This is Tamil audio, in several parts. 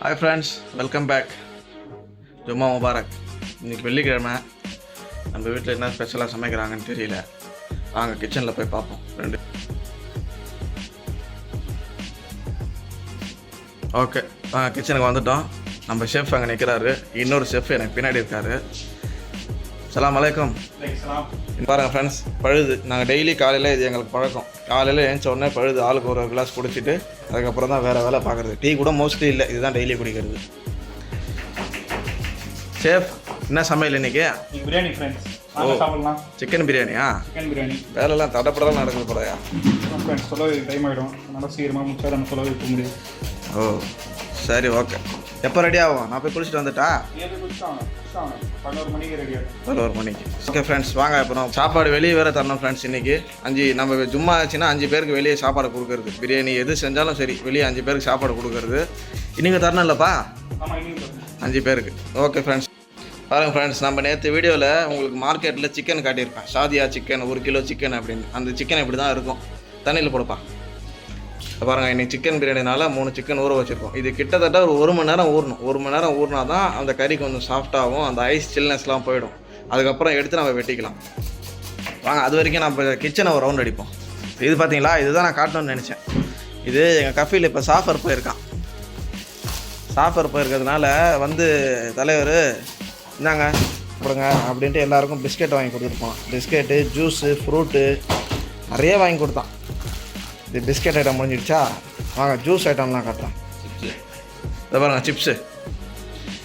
ஹாய் ஃப்ரெண்ட்ஸ் வெல்கம் பேக் ஜும்மா முபாரக். இன்றைக்கி வெள்ளிக்கிழமை. நம்ம வீட்டில் என்ன ஸ்பெஷலாக சமைக்கிறாங்கன்னு தெரியல. வாங்க கிச்சனில் போய் பார்ப்போம். ரெண்டு. ஓகே கிச்சனுக்கு வந்துட்டோம். நம்ம ஷெஃப் அங்கே நிற்கிறாரு இன்னொரு ஷெஃப் எனக்கு பின்னாடி இருக்காரு. சலாம் அலைக்கும் பாருங்கள் ஃப்ரெண்ட்ஸ் பழுது. நாங்கள் டெய்லி காலையில் இது எங்களுக்கு பழக்கம். காலையில் எழுந்த உடனே பழுது ஆளுக்கு ஒரு கிளாஸ் குடிச்சிட்டு அதுக்கப்புறம் தான் வேறு வேலை பார்க்குறது. டீ கூட மோஸ்ட்லி இல்லை. இதுதான் டெய்லி குடிக்கிறது. ஷேஃப் என்ன சமையல் இன்னைக்கு? பிரியாணி ஃப்ரெண்ட்ஸ் சாப்பிடலாம். சிக்கன் பிரியாணியா? சிக்கன் பிரியாணி. வேலைலாம் தடப்படலாம் நடக்குது போலயா? ஃப்ரெண்ட்ஸ் சொல்ல டைம் ஆகிடும் நல்லா சீக்கிரமாக முடிச்சா நம்ம சொல்ல வைக்க முடியும் ஓ சரி ஓகே எப்போ ரெடி ஆகும்? நான் போய் குளிச்சுட்டு வந்துட்டா? பதினோரு மணிக்கு ரெடி பதினோரு மணிக்கு ஓகே ஃப்ரெண்ட்ஸ் வாங்க அப்புறம் சாப்பாடு வெளியே வேறு தரணும் ஃப்ரெண்ட்ஸ் இன்னைக்கு. அஞ்சு நம்ம சும்மா ஆச்சுன்னா அஞ்சு பேருக்கு வெளியே சாப்பாடு கொடுக்கறது. பிரியாணி எது செஞ்சாலும் சரி வெளியே அஞ்சு பேருக்கு சாப்பாடு கொடுக்கறது. இன்னைக்கு தரணும் இல்லைப்பா? அஞ்சு பேருக்கு. ஓகே ஃப்ரெண்ட்ஸ் பாருங்கள் ஃப்ரெண்ட்ஸ் நம்ம நேற்று வீடியோவில் உங்களுக்கு மார்க்கெட்டில் சிக்கன் காட்டியிருப்பேன். சாதியா சிக்கன் ஒரு கிலோ சிக்கன் அப்படின்னு. அந்த சிக்கன் இப்படி தான் இருக்கும். தண்ணியில் போடுப்பா. பாருங்கள் இன்னைக்கு சிக்கன் பிரியாணினால மூணு சிக்கன் ஊற வச்சுருக்கோம். இது கிட்டத்தட்ட ஒரு ஒரு மணி நேரம் ஊறணும். ஒரு மணி நேரம் ஊறினா தான் அந்த கறி கொஞ்சம் சாஃப்டாகும் அந்த ஐஸ் சில்னஸ்லாம் போயிடும். அதுக்கப்புறம் எடுத்து நம்ம வெட்டிக்கலாம். வாங்க அது வரைக்கும் நம்ம கிச்சனை ஒரு ரவுண்ட் அடிப்போம். இது பார்த்தீங்களா இதுதான் நான் காட்டணும்னு நினச்சேன். இது எங்கள் கஃபியில் இப்போ சாஃபர் போயிருக்கான். சாஃபர் போயிருக்கிறதுனால வந்து தலைவர் இந்தாங்க கொடுங்க அப்படின்ட்டு எல்லாருக்கும் பிஸ்கெட் வாங்கி கொடுத்துருப்போம் பிஸ்கெட்டு ஜூஸு ஃப்ரூட்டு நிறைய வாங்கி கொடுத்தான். இது பிஸ்கெட் ஐட்டம் முடிஞ்சிடுச்சா? வாங்க ஜூஸ் ஐட்டம்லாம் காட்டுறேன் இதை பாருங்க சிப்ஸு.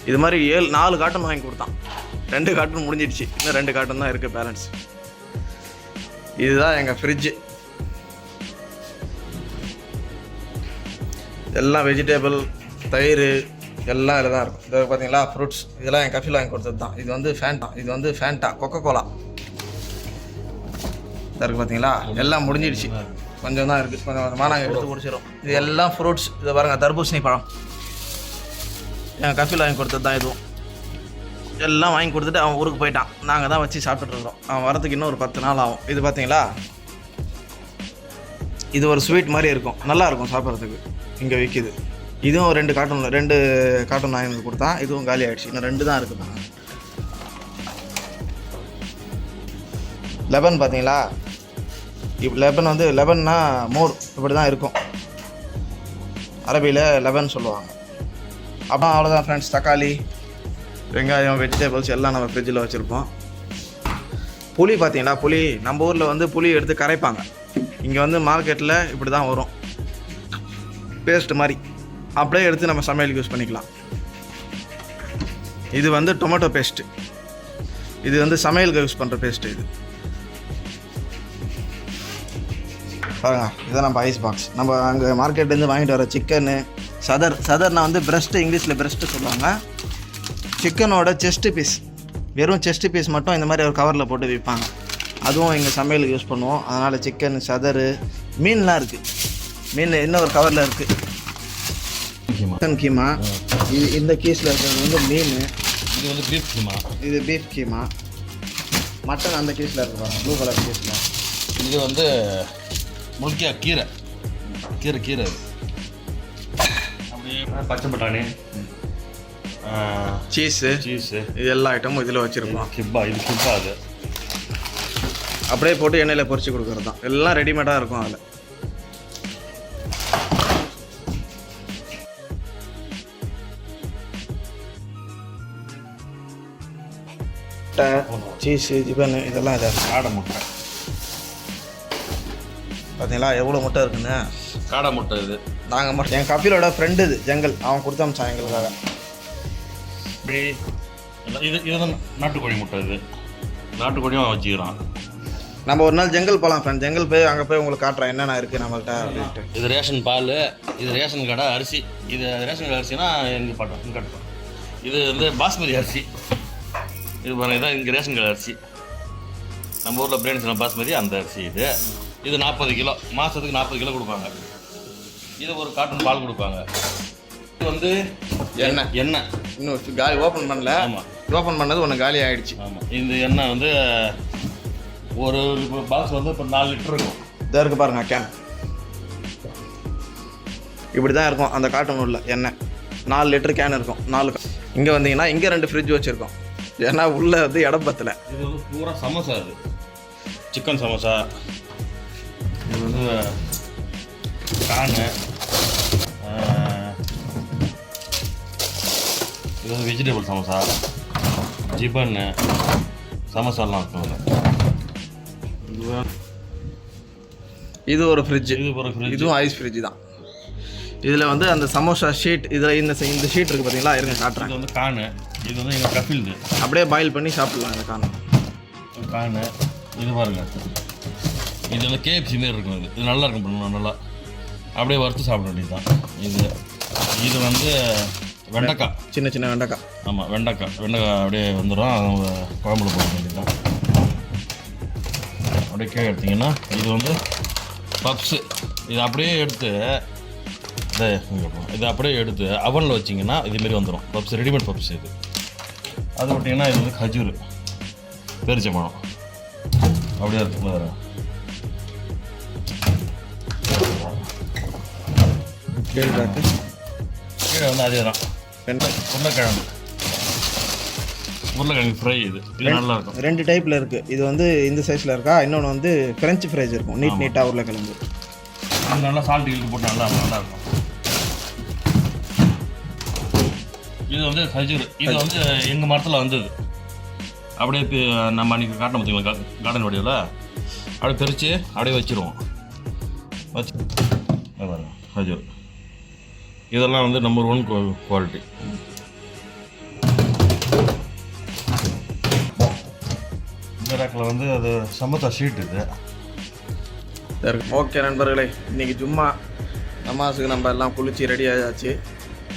இது மாதிரி ஏழு நாலு காட்டன் வாங்கி கொடுத்தான். ரெண்டு காட்டன் முடிஞ்சிடுச்சு. இன்னும் ரெண்டு காட்டன் தான் இருக்குது பேலன்ஸ் இதுதான் எங்கள் ஃப்ரிட்ஜு எல்லாம் வெஜிடேபிள் தயிர் எல்லாம் இதில் தான் இருக்கும். இது பார்த்தீங்களா ஃப்ரூட்ஸ் இதெல்லாம் என் கஃபில் வாங்கி கொடுத்தது தான். இது வந்து ஃபேண்டா இது வந்து ஃபேண்டா கொக்கோ கோலா இதற்கு பார்த்தீங்களா எல்லாம் முடிஞ்சிடுச்சு. கொஞ்சம் தான் இருக்குது கொஞ்சம் கொஞ்சமாக நாங்கள் எடுத்து குடிச்சிடும் இது எல்லாம் ஃப்ரூட்ஸ் இதை பாருங்கள் தர்பூசணி பழம். என் கஃபில் வாங்கி கொடுத்தது தான் இதுவும். எல்லாம் வாங்கி கொடுத்துட்டு அவன் ஊருக்கு போயிட்டான். நாங்கள் தான் வச்சு சாப்பிட்டுட்டு இருக்கோம் அவன் வரதுக்கு இன்னும் ஒரு பத்து நாள் ஆகும். இது பார்த்தீங்களா இது ஒரு ஸ்வீட் மாதிரி இருக்கும். நல்லா இருக்கும் சாப்பிட்றதுக்கு. இங்கே விற்கிது இதுவும் ரெண்டு கார்ட்டூனில் ரெண்டு கார்ட்டூன் வாங்கி கொடுத்தான். இதுவும் காலி ஆயிடுச்சு. இன்னும் ரெண்டு தான் இருக்குது லெபன் பார்த்தீங்களா இப்போ லெபன் வந்து லெபன்னா மோர் இப்படி தான் இருக்கும். அரபியில் லெபன் சொல்லுவாங்க. அப்போ அவ்வளோதான் ஃப்ரெண்ட்ஸ் தக்காளி வெங்காயம் வெஜிடபிள்ஸ் எல்லாம் நம்ம ஃப்ரிட்ஜில் வச்சுருப்போம். புளி பார்த்தீங்களா புளி நம்ம ஊரில் வந்து புளி எடுத்து கரைப்பாங்க. இங்கே வந்து மார்க்கெட்டில் இப்படி தான் வரும். பேஸ்ட் மாதிரி. அப்படியே எடுத்து நம்ம சமையலுக்கு யூஸ் பண்ணிக்கலாம். இது வந்து டொமேட்டோ பேஸ்ட்டு இது வந்து சமையலுக்கு யூஸ் பண்ணுற பேஸ்ட்டு இது. பாருங்க இதான் நம்ம ஐஸ் பாக்ஸ் நம்ம அங்கே மார்க்கெட்லேருந்து வாங்கிட்டு வர சிக்கனு சதர் சதர்னா வந்து பிரஸ்ட்டு இங்கிலீஷில் பிரஸ்ட்டு சொல்லுவாங்க. சிக்கனோட செஸ்ட்டு பீஸ் வெறும் செஸ்ட்டு பீஸ் மட்டும் இந்த மாதிரி ஒரு கவரில் போட்டு விற்பாங்க அதுவும் எங்கள் சமையலுக்கு யூஸ் பண்ணுவோம். அதனால் சிக்கன் சதரு மீன்லாம் இருக்குது மீன் இன்னும் ஒரு கவரில் இருக்குது சிக்கன் கீமா. இது இந்த கீஸில் இருக்கிறது வந்து மீன். இது வந்து பீஃப் கீமா. இது பீஃப் கீமா. மட்டன் அந்த கீஸில் இருக்கு ப்ளூ கலர் கீஸில் இது வந்து முழுக்கியா கீரை கீரை கீரை அப்படியே பச்சை பட்டாணி. சீஸு சீஸு இது எல்லா ஐட்டமும் இதில் வச்சுருக்கோம். கிப்பா இது கிப்பா அது. அப்படியே போட்டு எண்ணெயில் பொரிச்சு கொடுக்குறது தான். எல்லாம் ரெடிமேடாக இருக்கும் அதில். முட்டை சீஸு சிக்கன் இதெல்லாம் இதாக காடை முட்டை. பார்த்தீங்களா எவ்வளோ முட்டை இருக்குன்னு? காடை முட்டை இது. நாங்கள் மட்டும் என் கபிலோட ஃப்ரெண்டு இது ஜங்கல். அவன் கொடுத்து அமிச்சான் எங்களுக்காக. இது இது வந்து நாட்டுக்கோழி முட்டை இது. நாட்டுக்கோழியும் வச்சுக்கிறான். நம்ம ஒரு நாள் ஜங்கல் போகலாம் ஃப்ரெண்ட் ஜங்கல் போய் அங்கே போய் உங்களுக்கு காட்டுறேன். என்னென்ன இருக்குது அப்படின்ட்டு. இது ரேஷன் பால் இது ரேஷன் கடை அரிசி. இது ரேஷன் கடை அரிசினா எங்கே பாட்டோம் இங்கே கட்டுறோம் இது வந்து பாஸ்மதி அரிசி. இது பாருங்க இதான் இங்கே ரேஷன் கடை அரிசி. நம்ம ஊரில் பிரியாணி சொல்ல பாஸ்மதி அந்த அரிசி இது. இது நாற்பது கிலோ மாதத்துக்கு நாற்பது கிலோ கொடுப்பாங்க. இது ஒரு காட்டன் பால் கொடுப்பாங்க. இது வந்து எண்ணெய். எண்ணெய். இன்னும் காலி ஓப்பன் பண்ணல. ஆமாம் ஓப்பன் பண்ணது ஒன்று காலி ஆயிடுச்சு. ஆமாம் இந்த எண்ணெய் வந்து ஒரு பாக்ஸ் வந்து இப்போ நாலு லிட்டர் இருக்கும். இதாக இருக்கு பாருங்க கேன் இப்படி தான் இருக்கும் அந்த காட்டன் உள்ள எண்ணெய். நாலு லிட்டர் கேன் இருக்கும். நாலு இங்கே வந்தீங்கன்னா இங்கே ரெண்டு ஃப்ரிட்ஜ் வச்சுருக்கோம். ஏன்னா உள்ளே வந்து இடம் பத்தலை. இது வந்து பூரா சமோசா இது சிக்கன் சமோசா. கானு இது வந்து வெஜிடபிள் சமோசா ஜிபன்னு சமோசாலாம் இருக்கும். இது ஒரு ஃப்ரிட்ஜ் இது ஒரு ஃப்ரிட்ஜ் இதுவும் ஐஸ் ஃப்ரிட்ஜ் தான். இதில் வந்து அந்த சமோசா ஷீட் இதில் இந்த இந்த ஷீட் இருக்குது பார்த்தீங்களா இருங்க காட்டுறேன். இது வந்து கானு இது வந்து எங்கள் கஃபில்து அப்படியே பாயில் பண்ணி சாப்பிடலாம் இந்த காரணம் கானு இது பாருங்க. இது வந்து கேஎஃப்சி மாரி இருக்கும் இது. இது நல்லா இருக்கும் பண்ணணும் நல்லா. அப்படியே வறுத்து சாப்பிட வேண்டியது தான் இது இது வந்து வெண்டைக்காய் சின்ன சின்ன வெண்டைக்காய் ஆமாம் வெண்டைக்காய் வெண்டைக்காய் அப்படியே வந்துடும் குழம்புல போட வேண்டியது தான் அப்படியே கீழே எடுத்தீங்கன்னா இது வந்து பப்ஸு. இது அப்படியே எடுத்து இதை அப்படியே எடுத்து அவனில் வச்சிங்கன்னா இதுமாரி வந்துடும் பப்ஸ் ரெடிமேட் பப்ஸ் இது. அது விட்டிங்கன்னா இது வந்து கஜூர். பேரிச்சம்பழம். அப்படியே இருக்குல்ல கேள்விப்பட்டு கீழே வந்து அதே தான். உருளைக்கிழங்கு. உருளைக்கிழங்கு ஃப்ரை இது. இது நல்லா இருக்கும் ரெண்டு டைப்பில் இருக்குது இது வந்து இந்த சைஸில் இருக்கா? இன்னொன்று வந்து ஃப்ரெஞ்ச் ஃப்ரைஸ் இருக்கும். நீட் நீட்டாக உருளைக்கிழங்கு. இது நல்லா சால்ட் இழுத்து போட்டு நல்லா நல்லா இருக்கும். இது வந்து கஜூர் இது வந்து எங்கள் மரத்தில் வந்தது. அப்படியே நம்ம அன்றைக்கி காட்டின பார்த்தீங்களா கார்டன் வடிவில். அப்படியே பிரித்து அப்படியே வச்சிருவோம். வச்சு கஜூர் இதெல்லாம் வந்து நம்பர் ஒன் குவாலிட்டி இந்த ரேக்கில் வந்து அது சமோசா ஷீட் இது. ஓகே நண்பர்களே இன்றைக்கி சும்மா நமாஸுக்கு நம்ம எல்லாம் குளிச்சு ரெடி ஆயாச்சு.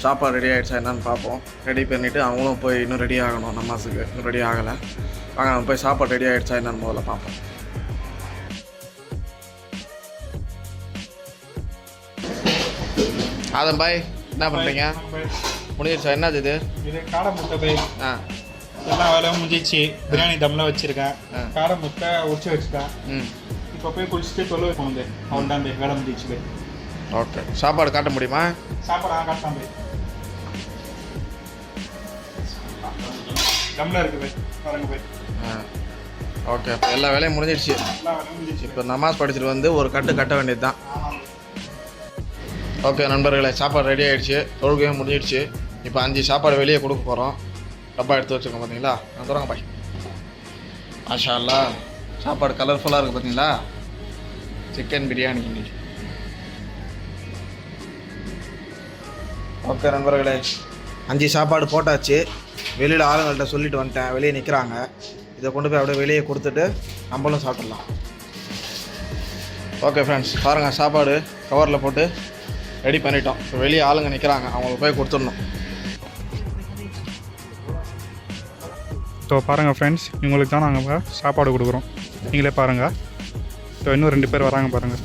சாப்பாடு ரெடி ஆகிடுச்சா என்னன்னு பார்ப்போம். ரெடி பண்ணிவிட்டு அவங்களும் போய் இன்னும் ரெடி ஆகணும் நமாஸுக்கு. இன்னும் ரெடி ஆகலை. வாங்க நம்ம போய் சாப்பாடு ரெடி ஆகிடுச்சா என்னன்னு முதல்ல பார்ப்போம். ஆதம் பாய் என்ன பண்ணுறீங்க முடிஞ்சிருச்சா? என்னது இது? இது காடை முட்டை போய் ஆ. எல்லா வேலையும் முடிஞ்சிச்சு பிரியாணி தம்ல வச்சிருக்கேன். காடை முட்டை உரிச்சு வச்சுட்டேன். ம். இப்போ போய் குளிச்சுட்டு தொழில் வைக்கணும் போய் அவன் தான் வேலை முடிஞ்சிச்சு போய் ஓகே. சாப்பாடு காட்ட முடியுமா? சாப்பாடு ஆ காட்டான் போய் தம்ல இருக்கு போய் பாருங்க போய் ஆ. ஓகே. இப்போ எல்லா வேலையும் முடிஞ்சிடுச்சு இப்போ நமாஸ் படிச்சுட்டு வந்து ஒரு கட்டு கட்ட வேண்டியது தான் ஓகே நண்பர்களே சாப்பாடு ரெடி ஆகிடுச்சு தொழுகையும் முடிஞ்சிடுச்சு. இப்போ அஞ்சு சாப்பாடு வெளியே கொடுக்க போகிறோம் டப்பா எடுத்து வச்சுருக்கோம் பார்த்தீங்களா வந்துடுவாங்க பாய். மாஷா அல்லா சாப்பாடு கலர்ஃபுல்லாக இருக்குது பார்த்தீங்களா சிக்கன் பிரியாணி இன்னைக்கு. ஓகே நண்பர்களே அஞ்சு சாப்பாடு போட்டாச்சு. வெளியில் ஆளுங்கள்கிட்ட சொல்லிட்டு வந்துட்டேன். வெளியே நிற்கிறாங்க இதை கொண்டு போய் அப்படியே வெளியே கொடுத்துட்டு நம்மளும் சாப்பிட்லாம் ஓகே ஃப்ரெண்ட்ஸ் பாருங்கள் சாப்பாடு கவரில் போட்டு ரெடி பண்ணிட்டோம். இப்போ வெளியே ஆளுங்க நிற்கிறாங்க அவங்களுக்கு போய் கொடுத்துடணும். ஸோ பாருங்கள் ஃப்ரெண்ட்ஸ் இவங்களுக்கு தான் நாங்கள் சாப்பாடு கொடுக்குறோம். நீங்களே பாருங்கள் ஸோ இன்னும் ரெண்டு பேர் வராங்க பாருங்கள்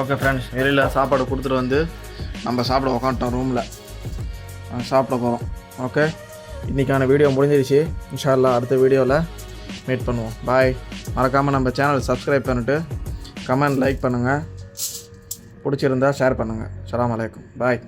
ஓகே ஃப்ரெண்ட்ஸ் வெளியில் சாப்பாடு கொடுத்துட்டு வந்து நம்ம சாப்பிட உக்காந்துட்டோம் ரூமில் சாப்பிட போகிறோம் ஓகே இன்றைக்கான வீடியோ முடிஞ்சிருச்சு. இன்ஷா அல்லாஹ் அடுத்த வீடியோவில் மீட் பண்ணுவோம். பாய் மறக்காமல் நம்ம சேனல் சப்ஸ்கிரைப் பண்ணிவிட்டு கமெண்ட் லைக் பண்ணுங்கள் பிடிச்சிருந்தா ஷேர் பண்ணுங்கள் சலாம் அலைக்கும் பாய்